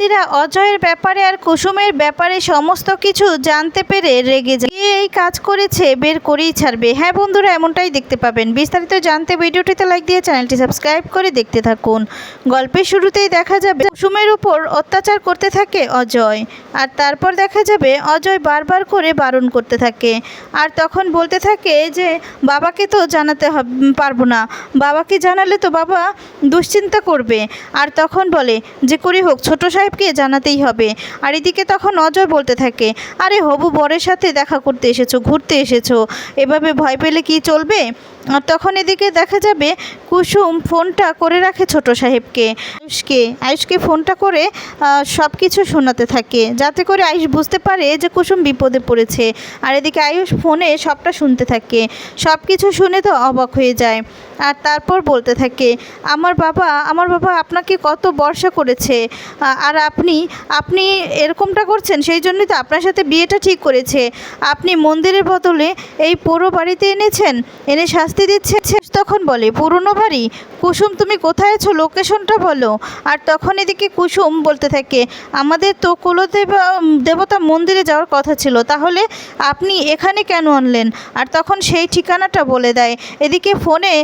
দিরা অজয়ের ব্যাপারে আর কুসুমের ব্যাপারে সমস্ত কিছু জানতে পেরে রেগে যায়। এই কাজ করেছে, বের করেই ছাড়বে। হ্যাঁ বন্ধুরা, এমনটাই দেখতে পাবেন। বিস্তারিত জানতে ভিডিওটিতে লাইক দিয়ে চ্যানেলটি সাবস্ক্রাইব করে দেখতে থাকুন। গল্পের শুরুতেই দেখা যাবে, কুসুমের উপর অত্যাচার করতে থাকে অজয়। আর তারপর দেখা যাবে, অজয় বারবার করে বারণ করতে থাকে। আর তখন বলতে থাকে যে, বাবাকে তো জানাতে পারব না। বাবাকে জানালে তো বাবা দুশ্চিন্তা করবে। আর তখন বলে, যে করে হোক, ছোট সাহেবকে জানাতেই হবে। আর এদিকে তখন অজয় বলতে থাকে, আরে হবু বরের সাথে দেখা করতে এসেছ, ঘুরতে এসেছ, এভাবে ভয় পেলে কি চলবে? আর তখন এদিকে দেখা যাবে কুসুম ফোনটা করে রাখে ছোট সাহেবকে। আয়ুষকে আয়ুষকে ফোনটা করে সব কিছু শোনাতে থাকে, যাতে করে আয়ুষ বুঝতে পারে যে কুসুম বিপদে পড়েছে। আর এদিকে আয়ুষ ফোনে সবটা শুনতে থাকে সব কিছু শুনে তো অবাক হয়ে যায়। আর তারপর বলতে থাকে, আমার বাবা আমার বাবা আপনাকে কত বর্ষা করেছে। আর আপনি আপনি এরকমটা করছেন, সেই জন্যই তো আপনার সাথে বিয়েটা ঠিক করেছে। আপনি মন্দিরের বদলে এই পুরো বাড়িতে এনেছেন? এনে শাস্তি দিচ্ছে? তখন বলে, পুরনো বাড়ি? কুসুম, তুমি কোথায় আছো? লোকেশনটা বলো। আর তখন এদিকে কুসুম বলতে থাকে, আমাদের তো কুলদেব দেবতা মন্দিরে যাওয়ার কথা ছিল। তাহলে আপনি এখানে কেন আনলেন? আর তখন সেই ঠিকানাটা বলে দেয়। এদিকে ফোনে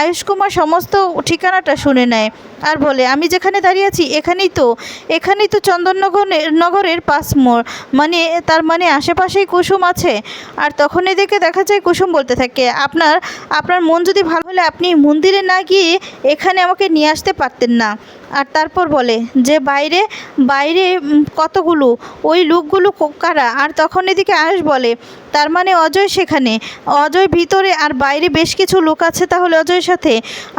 আয়ুষ কুমার সমস্ত ঠিকানাটা শুনে নেয় আর বলে, আমি যেখানে দাঁড়িয়ে আছি, এখানেই তো এখানেই তো চন্দননগর, নগরের পাঁচ মোড়। মানে তার মানে আশেপাশেই কুসুম আছে? আর তখন এদেরকে দেখা যায় কুসুম বলতে থাকে, আপনার আপনার মন যদি ভালো হলে আপনি মন্দিরে না গিয়ে এখানে আমাকে নিয়ে আসতে পারতেন না। আর তারপর বলে যে, বাইরে বাইরে কতগুলো? ওই লোকগুলো কারা? আর তখন এদিকে আয়ুষ বলে, তার মানে অজয় সেখানে? অজয় ভিতরে আর বাইরে বেশ কিছু লোক আছে তাহলে অজয়ের সাথে?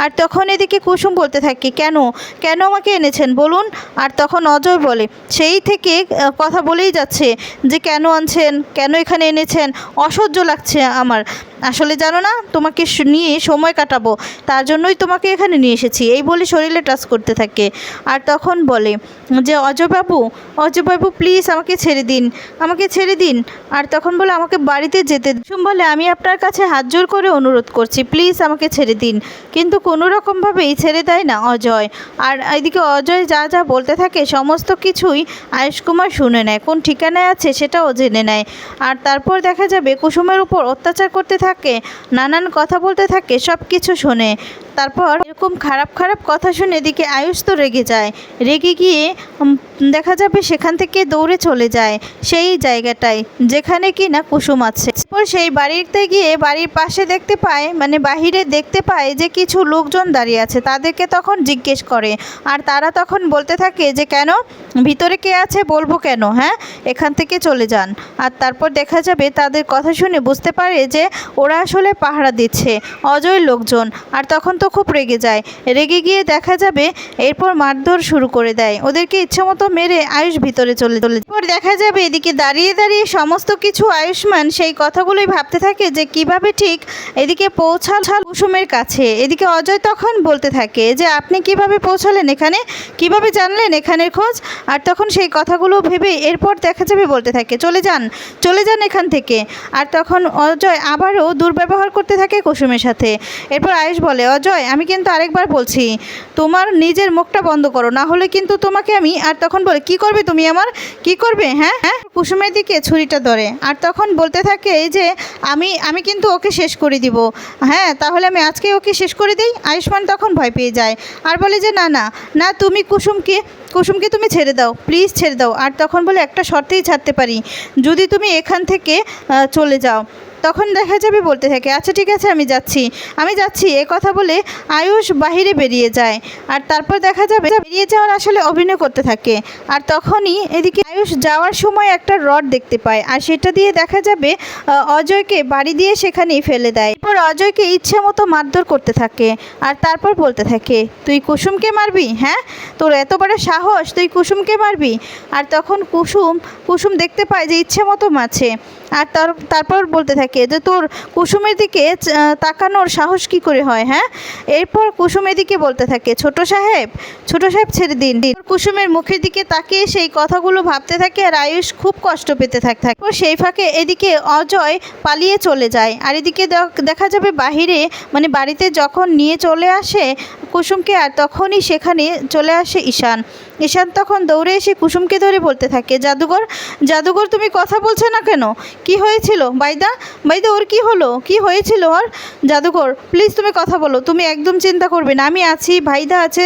আর তখন এদিকে কুসুম বলতে থাকে, কেন? কেন আমাকে এনেছেন? বলুন। আর তখন অজয় বলে, সেই থেকে কথা বলেই যাচ্ছে যে, কেন আনছেন? কেন এখানে এনেছেন? অসহ্য লাগছে আমার। আসলে জানো না, তোমাকে নিয়ে সময় কাটাবো। তার জন্যই তোমাকে এখানে নিয়ে এসেছি। এই বলে শরীরে টাচ করতে থাকে। আর তখন বলে যে, অজয়বাবু অজয়বাবু প্লিজ আমাকে ছেড়ে দিন, আমাকে ছেড়ে দিন। আর তখন বলে, আমাকে বাড়িতে যেতে দিন। বলে, আমি আপনার কাছে হাত জোর করে অনুরোধ করছি প্লিজ আমাকে ছেড়ে দিন। কিন্তু কোনো রকমভাবেই ছেড়ে দেয় না অজয়। আর এদিকে অজয় যা যা বলতে থাকে, সমস্ত কিছুই আয়ুষ কুমার শুনে নেয়। কোন ঠিকানায় আছে সেটাও জেনে নেয়। আর তারপর দেখা যাবে, কুসুমের উপর অত্যাচার করতে থাকে, নানান কথা বলতে থাকে সব কিছু শোনে। তারপর এরকম খারাপ খারাপ কথা শুনে এদিকে আয়ুষ তো রেগে যায়। রেগে গিয়ে দেখা যাবে সেখান থেকে দৌড়ে চলে যায় সেই জায়গাটায়, যেখানে কি না কুসুম আছে। তারপর সেই বাড়িতে গিয়ে বাড়ির পাশে দেখতে পায় মানে বাহিরে দেখতে পায় যে কিছু লোকজন দাঁড়িয়ে আছে। তাদেরকে তখন জিজ্ঞেস করে। আর তারা তখন বলতে থাকে যে, কেন? ভিতরে কে আছে? বলব কেন? হ্যাঁ? এখান থেকে চলে যান। আর তারপর দেখা যাবে তাদের কথা শুনে বুঝতে পারে যে, ওরা আসলে পাহারা দিচ্ছে, অজয় লোকজন। আর তখন তো খুব রেগে যায়। রেগে গিয়ে দেখা যাবে এরপর মারধর শুরু করে দেয়। ওদেরকে ইচ্ছে মতো মেরে আয়ুষ ভিতরে চলে চলে এরপর দেখা যাবে এদিকে দাঁড়িয়ে দাঁড়িয়ে সমস্ত কিছু আয়ুষ্মান সেই কথাগুলোই ভাবতে থাকে যে কীভাবে ঠিক এদিকে পৌঁছাল কুসুমের কাছে। এদিকে অজয় তখন বলতে থাকে যে, আপনি কীভাবে পৌঁছালেন এখানে? কীভাবে জানলেন এখানের খোঁজ? আর তখন সেই কথাগুলো ভেবে এরপর দেখা যাবে বলতে থাকে, চলে যান চলে যান এখান থেকে। আর তখন অজয় আবারও দুর্ব্যবহার করতে থাকে কুসুমের সাথে। এরপর আয়ুষ বলে, অজয় আমি কিন্তু আরেকবার বলছি, তোমার নিজের মুখটা বন্ধ করো, না হলে কিন্তু তোমাকে আমি আর তখন বলে, কি করবে তুমি আমার? কি করবে? হ্যাঁ? হ্যাঁ? কুসুমের দিকে ছুরিটা ধরে আর তখন বলতে থাকে যে, আমি আমি কিন্তু ওকে শেষ করে দিব। হ্যাঁ তাহলে আমি আজকে ওকে শেষ করে দিই, আয়ুষ্মান তখন ভয় পেয়ে যায় আর বলে যে, না না না, তুমি কুসুমকে কুসুমকে তুমি ছেড়ে দাও প্লিজ ছেড়ে দাও। আর তখন বলে, একটা শর্তেই ছাড়তে পারি, যদি তুমি এখান থেকে চলে যাও। তখন দেখা যাবে বলতে থাকে আচ্ছা ঠিক আছে, আমি যাচ্ছি। আমি যাচ্ছি, এ কথা বলে আয়ুষ বাহিরে বেরিয়ে যায়। আর তারপর দেখা যাবে বেরিয়ে যাওয়ার আসলে অভিনয় করতে থাকে। আর তখনই এদিকে আয়ুষ যাওয়ার সময় একটা রড দেখতে পায়। আর সেটা দিয়ে দেখা যাবে অজয়কে বাড়ি দিয়ে সেখানেই ফেলে দেয়। এরপর অজয়কে ইচ্ছে মতো মারধর করতে থাকে। আর তারপর বলতে থাকে, তুই কুসুমকে মারবি? হ্যাঁ তোর এত বড় সাহস, তুই কুসুমকে মারবি? আর তখন কুসুম কুসুম দেখতে পায় যে ইচ্ছে মতো মাছে আর তার, তারপর বলতে থাকে যে তোর কুসুমের দিকে তাকানোর সাহস কি করে হয় হ্যাঁ? এরপর কুসুমের দিকে বলতে থাকে, ছোট সাহেব ছোট সাহেব ছেড়ে দিন দিন। কুসুমের মুখের দিকে তাকিয়ে সেই কথাগুলো ভাবতে থাকে আর আয়ুষ খুব কষ্ট পেতে থাক, থাকে। সেই ফাঁকে এদিকে অজয় পালিয়ে চলে যায়। আর এদিকে দেখা যাবে বাহিরে মানে বাড়িতে যখন নিয়ে চলে আসে কুসুমকে, আর তখনই সেখানে চলে আসে ঈশান। ঈশান তখন দৌড়ে এসে কুসুমকে ধরে বলতে থাকে, জাদুঘর জাদুঘর তুমি কথা বলছো না কেন? কি হয়েছিল? বাইদা বাইদা, ওর কি হলো? কি হয়েছিল ওর? জাদুঘর প্লিজ তুমি কথা বলো, তুমি একদম চিন্তা করবে না, আমি আছি ভাইদা আছে,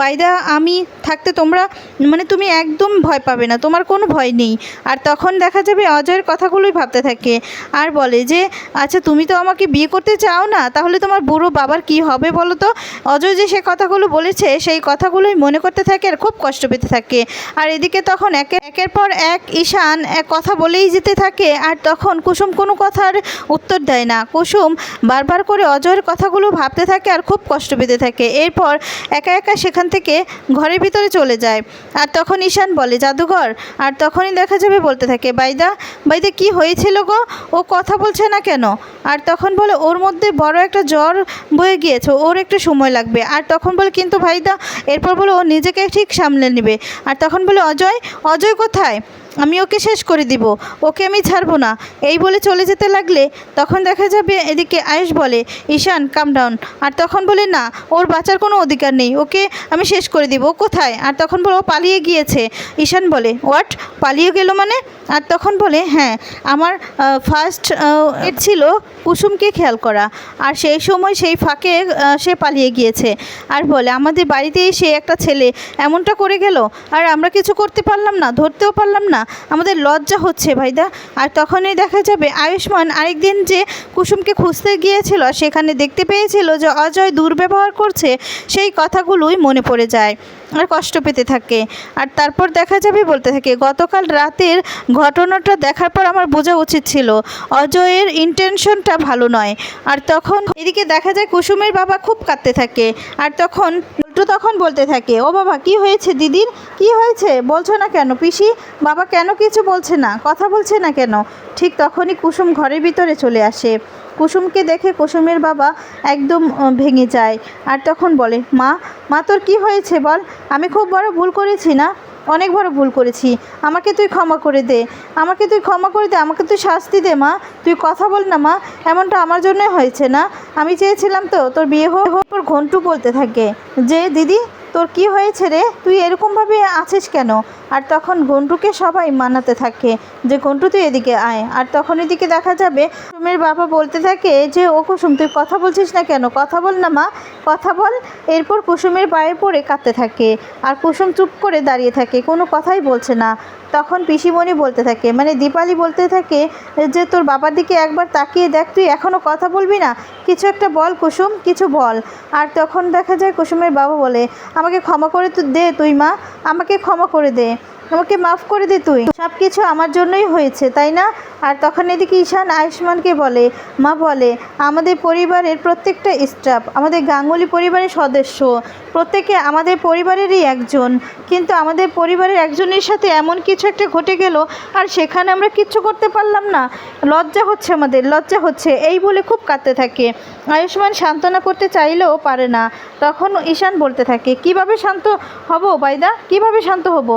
বাইদা, আমি থাকতে তোমরা মানে তুমি একদম ভয় পাবে না, তোমার কোনো ভয় নেই। আর তখন দেখা যাবে অজয়ের কথাগুলোই ভাবতে থাকে আর বলে যে আচ্ছা তুমি তো আমাকে বিয়ে করতে চাও না, তাহলে তোমার বুড়ো বাবার কি হবে বলো তো? অজয় যে সে কথাগুলো বলেছে, সেই কথাগুলোই মনে করতে থাকে আর খুব কষ্ট পেতে থাকে। আর এদিকে তখন একে, একের পর এক ঈশান এক কথা বলেই যেতে থাকে আর তখন কুসুম কোনো কথার উত্তর দেয় না। কুসুম বারবার করে অজয়ের কথাগুলো ভাবতে থাকে আর খুব কষ্ট পেতে থাকে। এরপর একা একা সেখান থেকে ঘরের ভিতরে চলে যায়। আর তখন ঈশান বলে, জাদুঘর। আর তখনই দেখা যাবে বলতে থাকে, বাইদা বাইদা কি হয়েছিল গো? ও কথা বলছে না কেন? আর তখন বলে, ওর মধ্যে বড় একটা জ্বর বয়ে গিয়েছে, ওর একটু সময় লাগবে। আর তখন বলে, কিন্তু ভাইদা। এরপর বলে, ও নিজেকে ঠিক সামলে নেবে। আর তখন বলে অজয় অজয় কোথায়? আমি ওকে শেষ করে দিব। ওকে আমি ছাড়বো না। এই বলে চলে যেতে লাগলে তখন দেখা যাবে এদিকে আয়ুষ বলে, ঈশান কাম ডাউন আর তখন বলে, না, ওর বাঁচার কোনো অধিকার নেই। ওকে আমি শেষ করে দিব। ও কোথায়? আর তখন বলে, ও পালিয়ে গিয়েছে। ঈশান বলে হোয়াট পালিয়ে গেল মানে? আর তখন বলে হ্যাঁ আমার ফার্স্ট এর ছিল কুসুমকে খেয়াল করা। আর সেই সময় সেই ফাঁকে সে পালিয়ে গিয়েছে। আর বলে, আমাদের বাড়িতে এসে একটা ছেলে এমনটা করে গেল? আর আমরা কিছু করতে পারলাম না, ধরতেও পারলাম না। আমাদের লজ্জা হচ্ছে ভাইদা। আর তখনই দেখা যাবে আয়ুষ্মান আরেকদিন যে কুসুমকে খুঁজতে গিয়েছিল, সেখানে দেখতে পেয়েছিল যে অজয় দুর্ব্যবহার করছে, সেই কথাগুলোই মনে পড়ে যায় আর কষ্ট পেতে থাকে। আর তারপর দেখা যাবে বলতে থাকে, গতকাল রাতের ঘটনাটা দেখার পর আমার বোঝা উচিত ছিল, অজয়ের ইন্টেনশনটা ভালো নয়। আর তখন এদিকে দেখা যায় কুসুমের বাবা খুব কাঁদতে থাকে। আর তখন উল্টো তখন বলতে থাকে, ও বাবা, কি হয়েছে দিদির কি হয়েছে? বলছো না কেন পিসি? বাবা কেন কিছু বলছে না? কথা বলছে না কেন? ঠিক তখনই কুসুম ঘরের ভিতরে চলে আসে। কুসুমকে দেখে কুসুমের বাবা একদম ভেঙে যায়। আর তখন বলে, মা মা তোর কি হয়েছে বল? আমি খুব বড় ভুল করেছি না? অনেক বড় ভুল করেছি। আমাকে তুই ক্ষমা করে দে। আমাকে তুই ক্ষমা করে দে, আমাকে তুই শাস্তি দে, মা। তুই কথা বল না, মা। এমনটা আমার জন্যই হয়েছে না। আমি চেয়েছিলাম তো তোর বিয়ে হোক ঘন্টু বলতে থাকে। যে, দিদি তোর কি হয়েছে রে? তুই এরকমভাবে আছিস কেন? আর তখন ঘন্টুকে সবাই মানাতে থাকে যে ঘন্টু তুই এদিকে আয়। আর তখন এদিকে দেখা যাবে কুসুমের বাবা বলতে থাকে যে, ও কুসুম, তুই কথা বলছিস না কেন? কথা বল না, মা। কথা বল। এরপর কুসুমের পায়ে পড়ে কাঁদতে থাকে আর কুসুম চুপ করে দাঁড়িয়ে থাকে, কোনো কথাই বলছে না। তখন পিসিমণি বলতে থাকে মানে দীপালি বলতে থাকে যে, তোর বাবার দিকে একবার তাকিয়ে দেখ, তুই এখনও কথা বলবি না? কিছু একটা বল কুসুম, কিছু বল। আর তখন দেখা যায় কুসুমের বাবা বলে আমাকে ক্ষমা করে তো দে তুই মা আমাকে ক্ষমা করে দে। আমাকে মাফ করে দে তুই। সব কিছু আমার জন্যই হয়েছে, তাই না? আর তখন এদিকে ঈশান আয়ুষ্মানকে বলে, মা বলে, আমাদের পরিবারের প্রত্যেকটা স্টাফ আমাদের গাঙ্গুলি পরিবারের সদস্য, প্রত্যেকে আমাদের পরিবারেরই একজন। কিন্তু আমাদের পরিবারের একজনের সাথে এমন কিছু একটা ঘটে গেল, আর সেখানে আমরা কিচ্ছু করতে পারলাম না। লজ্জা হচ্ছে আমাদের, লজ্জা হচ্ছে। এই বলে খুব কাঁদতে থাকে। আয়ুষ্মান সান্ত্বনা করতে চাইলেও পারে না। তখন ঈশান বলতে থাকে, কীভাবে শান্ত হব, বাইদা? কীভাবে শান্ত হব?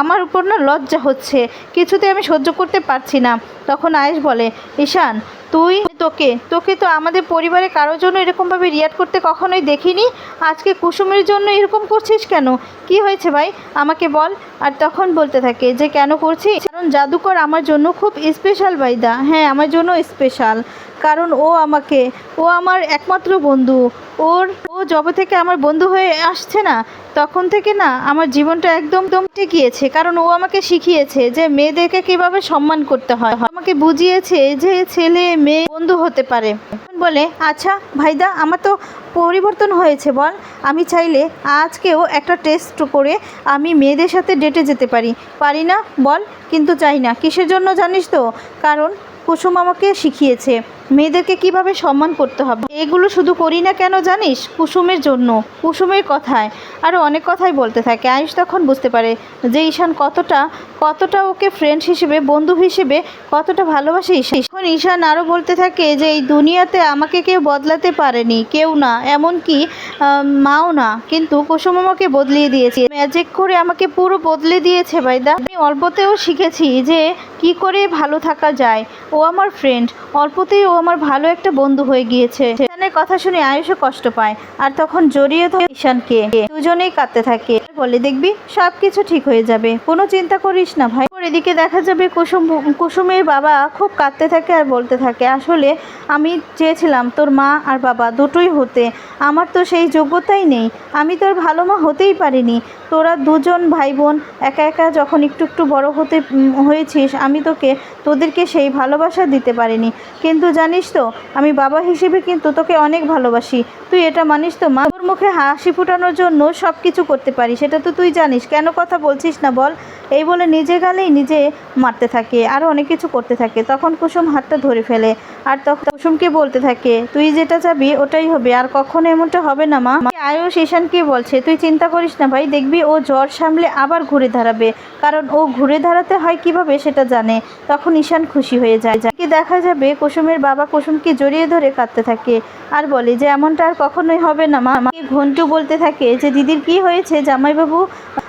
আমার উপর না লজ্জা হচ্ছে। কিছুতে আমি সহ্য করতে পারছি না। তখন আয়েশ বলে, ঈশান, তুই তোকে? তোকে তো আমাদের পরিবারে কারোর জন্য এরকমভাবে রিয়াক্ট করতে কখনোই দেখিনি। আজকে কুসুমের জন্য এরকম করছিস কেন? কি হয়েছে ভাই? আমাকে বল। আর তখন বলতে থাকে যে, কেন করছিস কারণ জাদুকর আমার জন্য খুব স্পেশাল বাইদা হ্যাঁ আমার জন্য স্পেশাল কারণ ও আমাকে, ও আমার একমাত্র বন্ধু। ওর, ও যবে থেকে আমার বন্ধু হয়ে আসছে না। তখন থেকে না, আমার জীবনটা একদম দমটে গিয়েছে। কারণ ও আমাকে শিখিয়েছে যে, মেয়েদেরকে কীভাবে সম্মান করতে হয়। আমাকে বুঝিয়েছে যে, ছেলে, মেয়ে, বন্ধু হতে পারে। বলে আচ্ছা ভাইদা, আমার তো পরিবর্তন হয়েছে, বল। আমি চাইলে আজকেও একটা টেস্ট করে আমি মেয়েদের সাথে ডেটে যেতে পারি। পারি না, বল, কিন্তু চাই না। কিসের জন্য জানিস তো? কারণ কুসুম আমাকে শিখিয়েছে। মেয়েদেরকে কীভাবে সম্মান করতে হবে? এগুলো শুধু করি না কেন জানিস? কুসুমের জন্য, কুসুমের কথায়। আরও অনেক কথাই বলতে থাকে। আয়ুষ তখন বুঝতে পারে যে ঈশান কতটা কতটা ওকে ফ্রেন্ড হিসেবে, বন্ধু হিসেবে, কতটা ভালোবাসে ঈশান। এখন ঈশান আরও বলতে থাকে যে, এই দুনিয়াতে আমাকে কেউ বদলাতে পারেনি, কেউ না। এমনকি মাও না। কিন্তু কুসুম আমাকে বদলিয়ে দিয়েছে। ম্যাজিক করে আমাকে পুরো বদলে দিয়েছে বাইদা আমি অল্পতেও শিখেছি যে, কি করে ভালো থাকা যায়। ও আমার ফ্রেন্ড অল্পতেই ও আমার ভালো একটা বন্ধু হয়ে গিয়েছে। ঈশানের কথা শুনে আয়ুষও কষ্ট পায়। আর তখন জড়িয়ে ধরে ঈশানকে দুজনেই কাঁদতে থাকে। বলে, দেখবি সব কিছু ঠিক হয়ে যাবে। কোনো চিন্তা করিস না ভাই। এদিকে দেখা যাবে কুসুম, কুসুমের বাবা খুব কাঁদতে থাকে আর বলতে থাকে, আসলে আমি চেয়েছিলাম তোর মা আর বাবা দুটোই হতে। আমার তো সেই যোগ্যতাই নেই। আমি তোর ভালো মা হতেই পারিনি। তোরা দুজন ভাই বোন একা একা যখন একটু একটু বড় হতে হয়েছিস, আমি তোকে, তোদেরকে সেই ভালোবাসা দিতে পারিনি। কিন্তু জানিস তো, আমি বাবা হিসেবে কিন্তু তোকে অনেক ভালোবাসি। তুই এটা মানিস তো, মা? তোর মুখে হাসি ফোটানোর জন্য সব কিছু করতে পারি, সেটা তো তুই জানিস। কেন কথা বলছিস না বল? এই বলে নিজে গালেই নিজে মারতে থাকে আরও অনেক কিছু করতে থাকে। তখন কুসুম হাতটা ধরে ফেলে, আর তখন কুসুমকে বলতে থাকে, তুই যেটা চাবি, ওটাই হবে, আর কখনো এমনটা হবে না, মা। আয়ুষ ঈশানকে বলছে, তুই চিন্তা করিস না ভাই, দেখবি ও জ্বর সামলে আবার ঘুরে দাঁড়াবে, কারণ ও ঘুরে দাঁড়াতে হয় কীভাবে সেটা জানে। তখন ঈশান খুশি হয়ে যায় দেখা যাবে কুসুমের বাবা কুসুমকে জড়িয়ে ধরে কাঁদতে থাকে আর বলে যে, এমনটা আর কখনোই হবে না। মা আমাকে ঘন্টু বলতে থাকে যে, দিদির কি হয়েছে জামাইবাবু?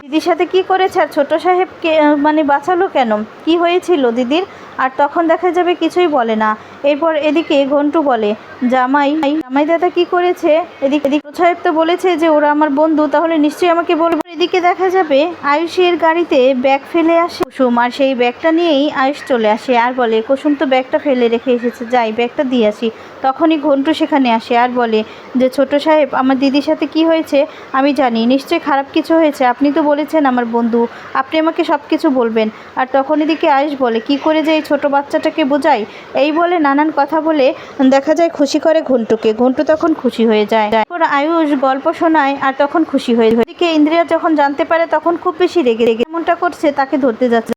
দিদির সাথে কি করেছে? আর ছোটো সাহেবকে মানে বাঁচালো কেন? কি হয়েছিল দিদির? আর তখন দেখা যাবে কিছুই বলে না। এরপর এদিকে ঘন্টু বলে, জামাই জামাই দাদা কি করেছে? এদিকে এদিকে সাহেব তো বলেছে যে, ওরা আমার বন্ধু, তাহলে নিশ্চয়ই আমাকে বলব। এদিকে দেখা যাবে, আয়ুষের গাড়িতে ব্যাগ ফেলে আসে কুসুম, আর সেই ব্যাগটা নিয়েই আয়ুষ চলে আসে। আর বলে, কুসুম তো ব্যাগটা ফেলে রেখে এসেছে, যাই, ব্যাগটা দিয়ে আসি। তখনই ঘন্টু সেখানে আসে আর বলে, যে ছোট সাহেব, আমার দিদির সাথে কি হয়েছে? আমি জানি, নিশ্চয়ই খারাপ কিছু হয়েছে। আপনি তো বলেছেন আমার বন্ধু, আপনি আমাকে সব কিছু বলবেন। আর তখন এদিকে আয়ুষ বলে, কি করে যে এই ছোট বাচ্চাটাকে বোঝাই? এই বলে নানান কথা বলে দেখা যায় খুশি করে ঘন্টুকে। ঘন্টু তখন খুশি হয়ে যায়। তারপর আয়ুষ গল্প শোনায় আর তখন খুশি হয়ে যায়। এদিকে ইন্দ্রিয়া যখন জানতে পারে, তখন খুব বেশি রেগে রেগে এমনটা করছে, তাকে ধরতে যাচ্ছে।